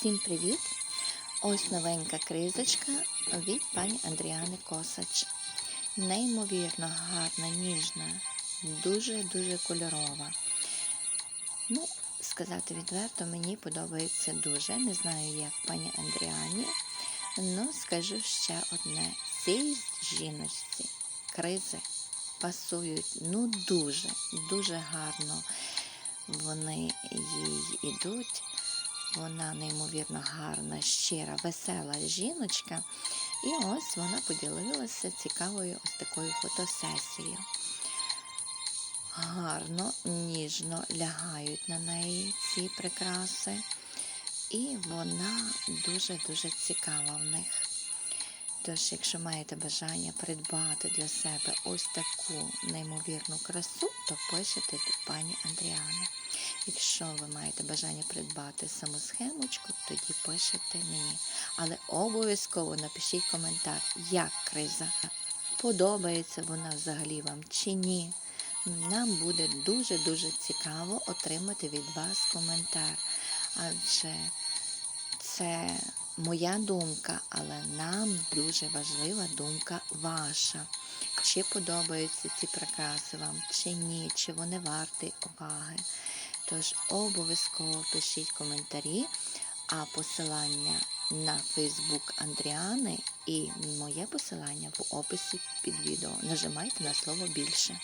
Всім привіт! Ось новенька кризочка від пані Андріани Косач. Неймовірно гарна, ніжна, дуже-дуже кольорова. Ну, сказати відверто, мені подобається дуже. Не знаю, як пані Андріані. Ну, скажу ще одне: цій жіночці кризи пасують ну дуже, дуже гарно. Вони їй ідуть. Вона неймовірно гарна, щира, весела жіночка. І ось вона поділилася цікавою ось такою фотосесією. Гарно, ніжно лягають на неї ці прикраси. І вона дуже-дуже цікава в них. Тож, якщо маєте бажання придбати для себе ось таку неймовірну красу, то пишете пані Андріани. Якщо ви маєте бажання придбати саму схемочку, тоді пишете мені. Але обов'язково напишіть коментар, як криза. Подобається вона взагалі вам чи ні. Нам буде дуже-дуже цікаво отримати від вас коментар. Адже це моя думка, але нам дуже важлива думка ваша. Чи подобаються ці прикраси вам, чи ні, чи вони варті уваги. Тож обов'язково пишіть коментарі, а посилання на Фейсбук Андріани і моє посилання в описі під відео. Нажимайте на слово більше.